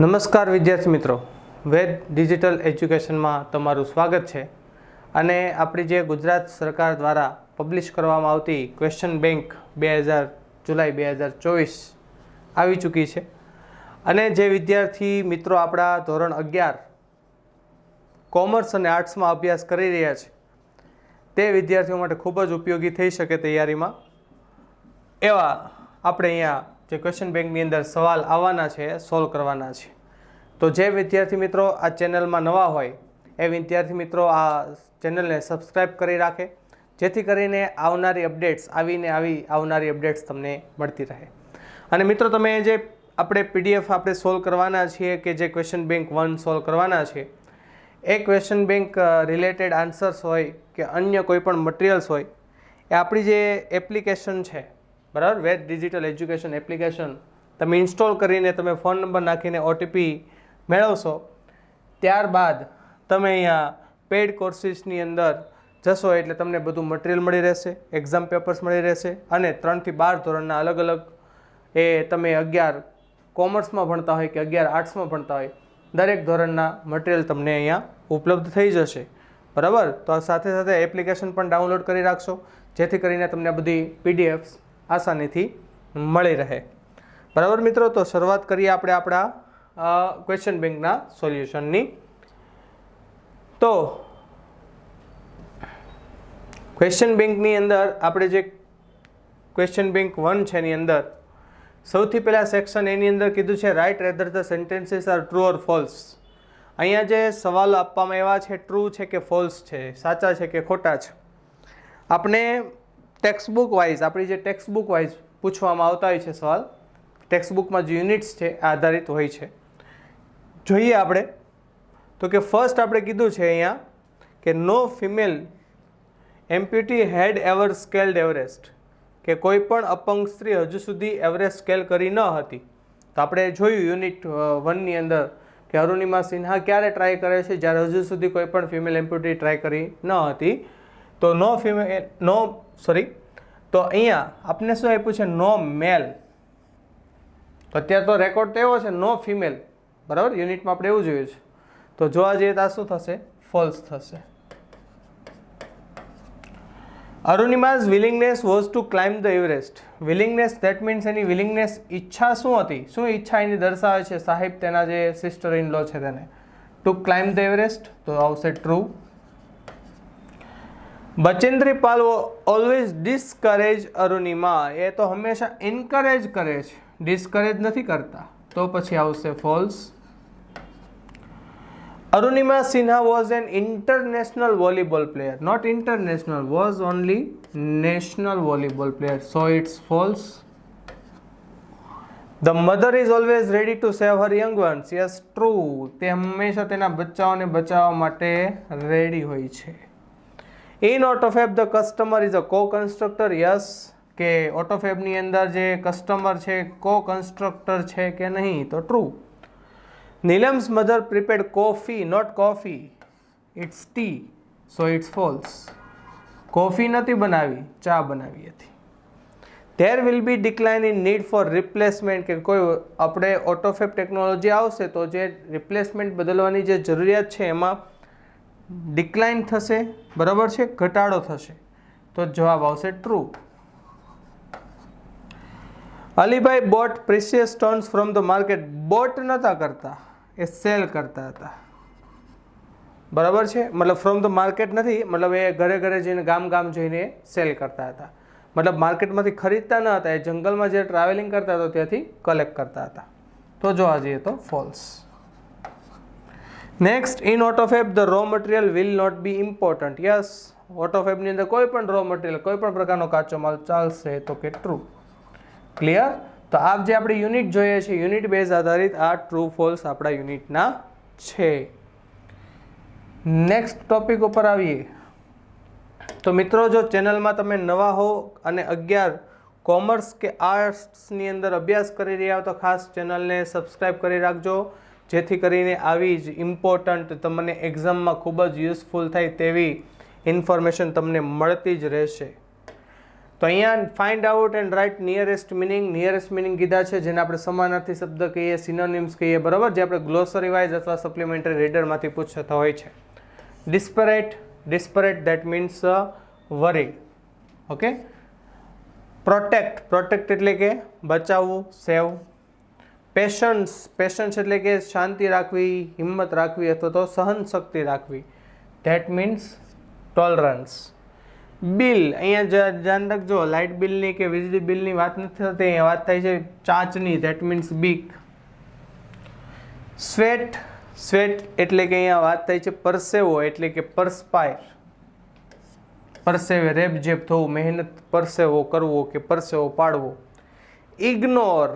નમસ્કાર વિદ્યાર્થી મિત્રો. વેદ ડિજિટલ એજ્યુકેશનમાં તમારું સ્વાગત છે. અને આપણી જે ગુજરાત સરકાર દ્વારા પબ્લિશ કરવામાં આવતી ક્વેશ્ચન બેંક બે હજાર, જુલાઈ બે હજાર ચોવીસ આવી ચૂકી છે. અને જે વિદ્યાર્થી મિત્રો આપણા ધોરણ અગિયાર કોમર્સ અને આર્ટ્સમાં અભ્યાસ કરી રહ્યા છે, તે વિદ્યાર્થીઓ માટે ખૂબ જ ઉપયોગી થઈ શકે તૈયારીમાં. એવા આપણે અહીંયા જે ક્વેશ્ચન બેંકની અંદર સવાલ આવવાના છે સોલ્વ કરવાના છે. તો જે વિદ્યાર્થી મિત્રો આ ચેનલમાં નવા હોય, એ વિદ્યાર્થી મિત્રો આ ચેનલને સબસ્ક્રાઈબ કરી રાખે. જેથી કરીને આવનારી અપડેટ્સ આવીને આવી આવનારી અપડેટ્સ તમને મળતી રહે. અને મિત્રો તમે જે આપણે પીડીએફ આપણે સોલ્વ કરવાના છીએ કે જે ક્વેશ્ચન બેંક વન સોલ્વ કરવાના છે, એ ક્વેશ્ચન બેંક રિલેટેડ આન્સર્સ હોય કે અન્ય કોઈ પણ મટીરિયલ્સ હોય, એ આપણી જે એપ્લિકેશન છે બરાબર? વેદ ડિજિટલ એજ્યુકેશન એપ્લિકેશન તમે ઇન્સ્ટોલ કરીને તમે ફોન નંબર નાખીને ઓટીપી મેળવશો, ત્યારબાદ તમે અહીંયા પેડ કોર્સિસની અંદર જશો એટલે તમને બધું મટીરિયલ મળી રહેશે એક્ઝામ પેપર્સ મળી રહેશે અને ત્રણથી બાર ધોરણના અલગ અલગ એ તમે અગિયાર કોમર્સમાં ભણતા હોય કે અગિયાર આર્ટ્સમાં ભણતા હોય, દરેક ધોરણના મટીરિયલ તમને અહીંયા ઉપલબ્ધ થઈ જશે. બરાબર? તો સાથે સાથે એપ્લિકેશન પણ ડાઉનલોડ કરી રાખશો, જેથી કરીને તમને બધી પીડીએફ્સ આસાનીથી મળી રહે. બરાબર મિત્રો, તો શરૂઆત કરીએ આપણે આપણા ક્વેશ્ચન બેંકના સોલ્યુશનની તો ક્વેશ્ચન બેંકની અંદર આપણે જે ક્વેશ્ચન બેંક વન છે એની અંદર, સૌથી પહેલાં સેક્શન એની અંદર કીધું છે right rather the sentences are true or false અહીંયા જે સવાલ આપવામાં એવા છે ટ્રુ છે કે ફોલ્સ છે, સાચા છે કે ખોટા છે? આપણે ટેક્સ્ટબુક વાઇઝ આપણી જે ટેક્સ્ટબુક વાઇઝ પૂછવામાં આવતા હોય છે સવાલ ટેક્સ્ટબુકમાં જે યુનિટ્સ છે આધારિત હોય છે. જોઈએ આપણે, તો કે ફર્સ્ટ આપણે કીધું છે અહીંયા કે no female amputee had ever scaled Everest કે કોઈ પણ અપંગ સ્ત્રી હજુ સુધી એવરેસ્ટ સ્કેલ કરી ન હતી. તો આપણે જોયું યુનિટ વનની અંદર કે અરુણિમા સિન્હા ક્યારે ટ્રાય કરે છે, જ્યારે હજુ સુધી કોઈ પણ ફિમેલ એમ્પ્યુટી ટ્રાય કરી ન હતી. તો નો ફિમેલ નો સોરી તો અહીંયા આપને શું આપ્યું છે? નો મેલ અત્યારે તો રેકોર્ડ તો એવો છે, નો ફિમેલ બરાબર? યુનિટમાં આપણે એવું જોયું છે. તો જોવા જઈએ તો શું થશે? ફોલ્સ થશે. Arunima's willingness was to climb the Everest willingness that means any willingness ઈચ્છા શું હતી? શું ઈચ્છા એની દર્શાવે છે? સાહેબ, તેના જે સિસ્ટર ઇન લો છે તેને. ટુ ક્લાઇમ્બ ધ એવરેસ્ટ તો આવશે true Bachendri Pal always discourage Arunima. એ તો હંમેશા એન્કરેજ કરે છે. ડિસ્કરેજ નથી કરતા. તો પછી આવશે false Arunima Sinha was an international volleyball player not international was only national volleyball player so it's false the mother is always ready to save her young ones yes true તે હંમેશા તેના બચ્ચાઓને બચાવવા માટે રેડી હોય છે. In Autofab the customer is a co constructor yes કે ઓટોફેબની અંદર જે કસ્ટમર છે કો કન્સ્ટ્રક્ટર છે કે નહીં, તો true Neelam's mother prepared coffee not coffee it's tea so it's false coffee નથી બનાવી, ચા બનાવી હતી. There will be decline in need for replacement કે કોઈ આપણે ઓટોફેબ ટેકનોલોજી આવશે તો જે રિપ્લેસમેન્ટ બદલવાની જે જરૂરિયાત છે એમાં ડિક્લાઇન થશે, બરાબર છે? ઘટાડો થશે. તો જવાબ આવશે true Alibhai bought precious stones from the market bought નહોતા કરતા. એ સેલ કરતા હતા. બરાબર છે? મતલબ ફ્રોમ ધ માર્કેટ નથી, મતલબ એ ઘરે ઘરે જઈને, ગામ ગામ જઈને સેલ કરતા હતા. મતલબ માર્કેટમાંથી ખરીદતા ન હતા, એ જંગલમાં જે ટ્રાવેલિંગ કરતા હતા, ત્યાંથી કલેક્ટ કરતા હતા. તો જોવા જઈએ તો false next in Autofab the raw material will not be important yes ઓટોફેબની અંદર કોઈ પણ રો મટીરિયલ કોઈ પણ પ્રકારનો કાચો માલ ચાલશે તો કે ટ્રુ ક્લિયર તો આપ જે આપણે યુનિટ જોઈએ છે યુનિટ બેઝ આધારિત આ ટ્રુ ફોલ્સ આપણા યુનિટના છે. નેક્સ્ટ ટોપિક ઉપર આવીએ. તો મિત્રો, જો ચેનલમાં તમે નવા હો અને અગિયાર કોમર્સ કે આર્ટ્સની અંદર અભ્યાસ કરી રહ્યા હો તો ખાસ ચેનલને સબસ્ક્રાઈબ કરી રાખજો. જેથી કરીને આવી જ ઇમ્પોર્ટન્ટ તમને એક્ઝામમાં ખૂબ જ યુઝફુલ થાય તેવી ઇન્ફોર્મેશન તમને મળતી જ રહેશે. તો અહીંયા find out and write nearest meaning nearest meaning કીધા છે, જેને આપણે સમાનાર્થી શબ્દ કહીએ સિનોનિમ્સ કહીએ, બરાબર? જે આપણે ગ્લોસરી વાઇઝ અથવા સપ્લિમેન્ટરી રીડરમાંથી પૂછતા હોય છે. Desperate desperate that means worry okay protect protect એટલે કે બચાવવું, સેવ પેશન્સ પેશન્સ એટલે કે શાંતિ રાખવી, હિંમત રાખવી અથવા તો સહન શક્તિ રાખવી. ધેટ મીન્સ ટોલરન્સ બિલ અહીંયા ધ્યાન રાખજો લાઇટ બિલની કે વીજળી બિલની વાત નથી થતી, અહીંયા વાત થાય છે ચાંચની that means beak sweat sweat એટલે કે અહીંયા વાત થાય છે પરસેવો, એટલે કે પરસ્પાયર પરસેવે રેબઝેબ થવું, મહેનત પરસેવો કરવો કે પરસેવો પાડવો. ઇગ્નોર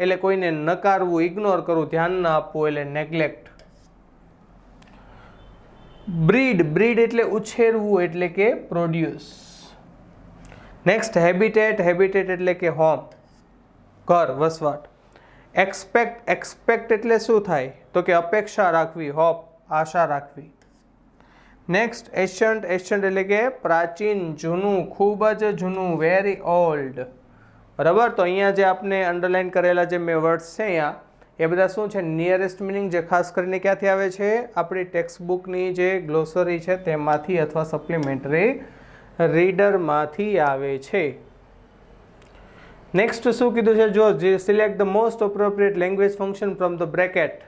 એટલે કોઈને નકારવું ઇગ્નોર કરવું, ધ્યાન ન આપવું એટલે નેગ્લેક્ટ બ્રીડ બ્રીડ એટલે ઉછેરવું એટલે કે પ્રોડ્યુસ નેક્સ્ટ હેબિટેટ હેબિટેટ એટલે કે હોમ ઘર, વસવાટ. એક્સપેક્ટ એક્સપેક્ટ એટલે શું થાય? તો કે અપેક્ષા રાખવી, હોપ, આશા રાખવી. નેક્સ્ટ એશન્ટ એશન્ટ એટલે કે પ્રાચીન, જૂનું, ખૂબ જ જૂનું વેરી ઓલ્ડ બરાબર તો અહીંયા જે આપણે અંડરલાઇન કરેલા જે મેં વર્ડ્સ છે અહીંયા, એ બધા શું છે? નિયરેસ્ટ મિનિંગ જે ખાસ કરીને ક્યાંથી આવે છે? આપણી ટેક્સ્ટ બુકની જે ગ્લોસરી છે તેમાંથી અથવા સપ્લિમેન્ટરી રીડરમાંથી આવે છે. નેક્સ્ટ શું કીધું છે? જો જે select the most appropriate language function from the bracket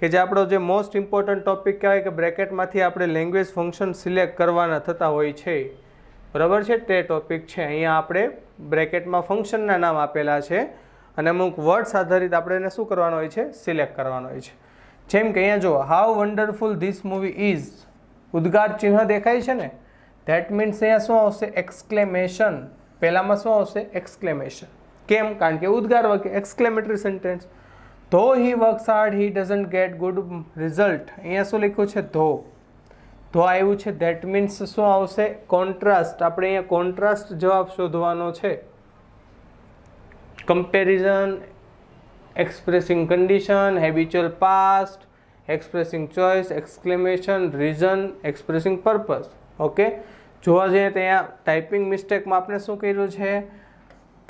કે જે આપણો જે મોસ્ટ ઇમ્પોર્ટન્ટ ટોપિક કહેવાય કે બ્રેકેટમાંથી આપણે લેંગ્વેજ ફંક્શન સિલેક્ટ કરવાના થતા હોય છે. બરાબર છે? તે ટોપિક છે. અહીંયા આપણે બ્રેકેટમાં ફંક્શનના નામ આપેલા છે અને અમુક વર્ડ્સ આધારિત આપણે એને શું કરવાનો હોય છે? સિલેક્ટ કરવાનો હોય છે. જેમ કે અહીંયા જો how wonderful this movie is ઉદ્ગાર ચિહ્ન દેખાય છે ને? ધેટ મીન્સ અહીંયા શું આવશે? એક્સક્લેમેશન પહેલામાં શું આવશે? એક્સક્લેમેશન કેમ? કારણ કે ઉદ્ગાર વાક્ય exclamatory sentence though he works hard he doesn't get good result અહીંયા શું લખ્યું છે? ધો ધો આવ્યું છે ધેટ મીન્સ શું આવશે? કોન્ટ્રાસ્ટ આપણે અહીંયા કોન્ટ્રાસ્ટ જવાબ શોધવાનો છે. Comparison expressing condition habitual past expressing choice exclamation reason expressing purpose okay જોવા જઈએ ત્યાં ટાઈપિંગ મિસ્ટેકમાં આપણે શું કર્યું છે?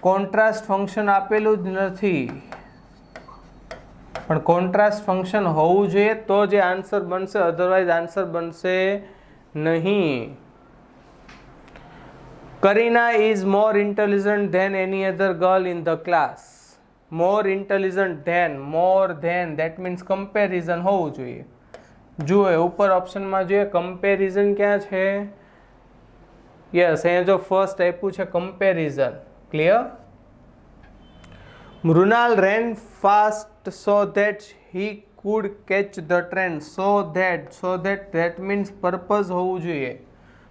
કોન્ટ્રાસ્ટ ફંક્શન આપેલું જ નથી. પણ કોન્ટ્રાસ્ટ ફંક્શન હોવું જોઈએ તો જે આન્સર બનશે અધરવાઇઝ આન્સર બનશે નહીં. Kareena is more intelligent than any other girl in the class more intelligent than more than that means comparison હોવું જોઈએ. જુએ ઉપર ઓપ્શનમાં જોઈએ કમ્પેરિઝન ક્યાં છે? યસ અહીંયા જો ફર્સ્ટ આપ્યું છે comparison clear Mrinal ran fast so that he could catch the train. So that so that that means purpose હોવું જોઈએ.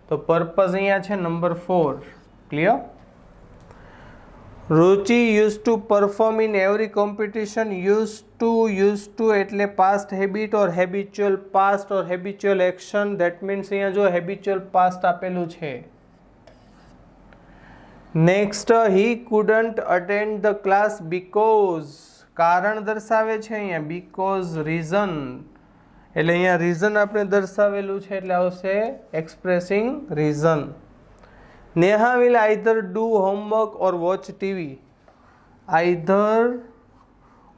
તો પર્પઝ અહીંયા છે number four. Clear Ruchi use to perform in every competition, use to use to એટલે past habit or habitual past or habitual action. That means અહીંયા જો habitual past આપેલું છે. Next he couldn't attend the class because કારણ દર્શાવે છે અહીંયા because reason એટલે અહીંયા રીઝન આપણે દર્શાવેલું છે, એટલે આવશે expressing reason Neha will either do homework or watch TV either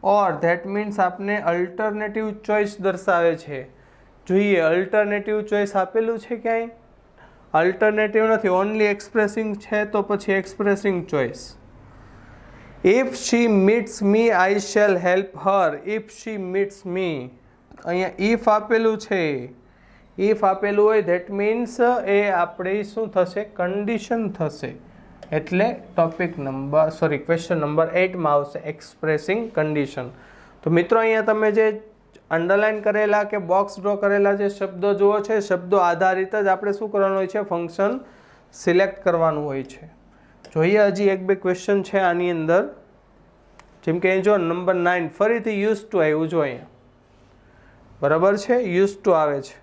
or that means આપને અલ્ટરનેટિવ ચોઇસ દર્શાવે છે. જોઈએ અલ્ટરનેટિવ ચોઇસ આપેલું છે ક્યાંય? અલ્ટરનેટિવ નથી ઓનલી એક્સપ્રેસિંગ છે તો પછી expressing choice if she meets me I shall help her if she meets me અહીંયા ઇફ આપેલું છે. ઇફ આપેલું હોય ધેટ મીન્સ એ આપણી શું થશે? કન્ડિશન થશે. એટલે topic number sorry question number એટમાં આવશે એક્સપ્રેસિંગ કન્ડિશન તો મિત્રો, અહીંયા તમે જે અંડરલાઇન કરેલા કે બોક્સ ડ્રો કરેલા જે શબ્દો જુઓ છે, શબ્દો આધારિત જ આપણે શું કરવાનું હોય છે? ફંક્શન સિલેક્ટ કરવાનું હોય છે. જોઈએ હજી એક બે ક્વેશ્ચન છે આની અંદર. જેમ કે અહીં જો નંબર નાઇન ફરીથી યુઝ ટુ આવ્યું જો અહીંયા. બરાબર છે? યુઝ ટુ આવે છે.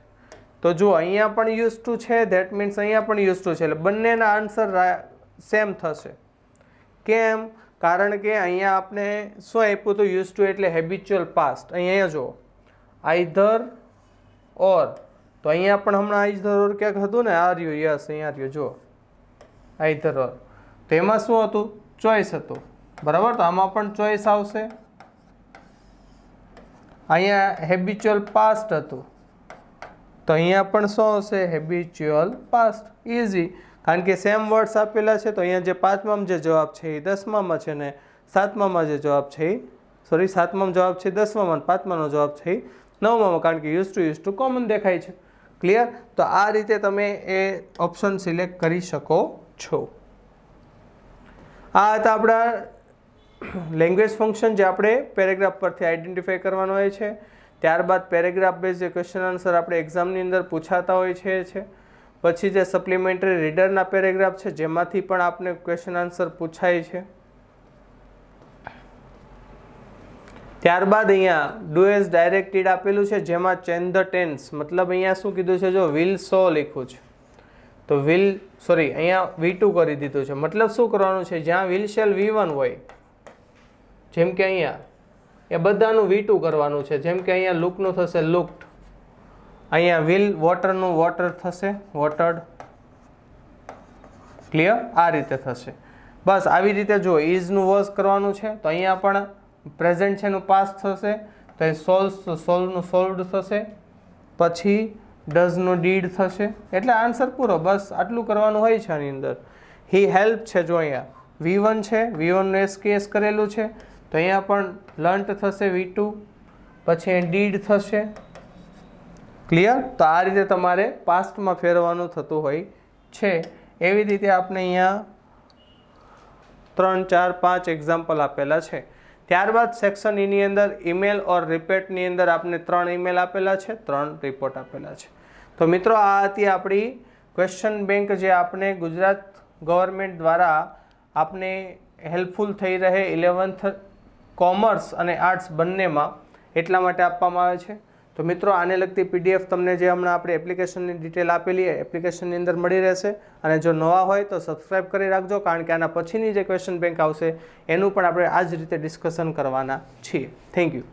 તો જો અહીંયા પણ યુઝ ટુ છે ધેટ મીન્સ અહીંયા પણ યુઝ ટુ છે. એટલે બંનેના આન્સર સેમ થશે. કેમ? કારણ કે અહીંયા આપણે શું આપ્યું? હતું યુઝ ટુ એટલે હેબિચ્યુઅલ પાસ્ટ અહીંયા જો. Either or. તો અહીંયા પણ હમણાં આઈધર ઓર ક્યાંક હતું ને? આ રહ્યું, યસ, અહીંયા રહ્યું જો આઈધર ઓર. તો એમાં શું હતું? ચોઈસ હતું. બરાબર? તો આમાં પણ ચોઈસ આવશે. અહીંયા હેબિચ્યુઅલ પાસ્ટ હતું. તો અહીંયા પણ શું આવશે હેબિચ્યુઅલ પાસ્ટ ઇઝી કારણ કે સેમ વર્ડ્સ આપેલા છે, તો અહીંયા જે પાંચમામાં જે જવાબ છે એ દસમામાં છે ને સાતમામાં જે જવાબ છે એ સોરી સાતમામાં જવાબ છે દસમામાં પાંચમાનો જવાબ છે એ નવમામાં કારણ કે use to use to common દેખાય છે. ક્લિયર તો આ રીતે તમે એ ઓપ્શન સિલેક્ટ કરી શકો છો. આ હતા આપણા લેંગ્વેજ ફંક્શન જે આપણે પેરેગ્રાફ પરથી આઈડેન્ટિફાઈ કરવાનો હોય છે. ત્યારબાદ પેરેગ્રાફ બેઝ જે ક્વેશ્ચન આન્સર આપણે એક્ઝામની અંદર પૂછાતા હોય છે છે. પછી જે સપ્લિમેન્ટરી રીડરના પેરેગ્રાફ છે, જેમાંથી પણ આપને ક્વેશ્ચન આન્સર પૂછાય છે. ત્યારબાદ અહીંયા ડુ એઝ ડાયરેક્ટેડ આપેલું છે, જેમાં ચેન્જ ધ ટેન્સ મતલબ અહીંયા શું કીધું છે જો, વિલ સો લખ્યું છે. તો વિલ સોરી અહીંયા વી ટુ કરી દીધું છે. મતલબ શું કરવાનું છે, જ્યાં વિલ શેલ વી વન હોય, જેમ કે અહીંયા, એ બધાનું વી ટુ કરવાનું છે. જેમ કે અહીંયા લુકનું થશે લુકડ. અહીંયા વિલ વોટરનું વોટર થશે, વોટર્ડ. ક્લિયર? આ રીતે થશે. બસ, આવી રીતે જો ઇઝનું વોશ કરવાનું છે, તો અહીંયા પણ પ્રેઝન્ટ છે એનું પાસ થશે, તો એ સોલ્વ સોલ્વનું સોલ્વડ થશે, પછી ડઝનું ડીડ થશે. એટલે આન્સર પૂરો, બસ આટલું કરવાનું હોય છે આની અંદર. હી હેલ્પ છે જો અહીંયા. વી વન છે વી વનનું એસ કેસ કરેલું છે. તો અહીંયા પણ લંટ થશે વી ટુ પછી ડીડ થશે. ક્લિયર તો આ રીતે તમારે પાસ્ટમાં ફેરવાનું થતું હોય છે. એવી રીતે આપણે અહીંયા ત્રણ, ચાર, પાંચ એક્ઝામ્પલ આપેલા છે. ત્યારબાદ સેક્શન એની અંદર ઈમેલ ઓર રિપોર્ટની અંદર આપને ત્રણ ઈમેલ આપેલા છે, ત્રણ રિપોર્ટ આપેલા છે. તો મિત્રો, આ હતી આપણી ક્વેશ્ચન બેંક જે આપણે ગુજરાત ગવર્મેન્ટ દ્વારા આપને હેલ્પફુલ થઈ રહે ઇલેવન્થ કોમર્સ અને આર્ટ્સ બંનેમાં એટલા માટે આપવામાં આવે છે. તો મિત્રો, આને લગતી પીડીએફ તમને જે હમણાં આપણે એપ્લિકેશનની ડિટેલ આપેલી એપ્લિકેશનની અંદર મળી રહેશે. અને જો નવા હોય તો સબસ્ક્રાઇબ કરી રાખજો, કારણ કે આના પછીની જે ક્વેશ્ચન બેંક આવશે, એનું પણ આપણે આ જ રીતે ડિસ્કશન કરવાના છીએ. Thank you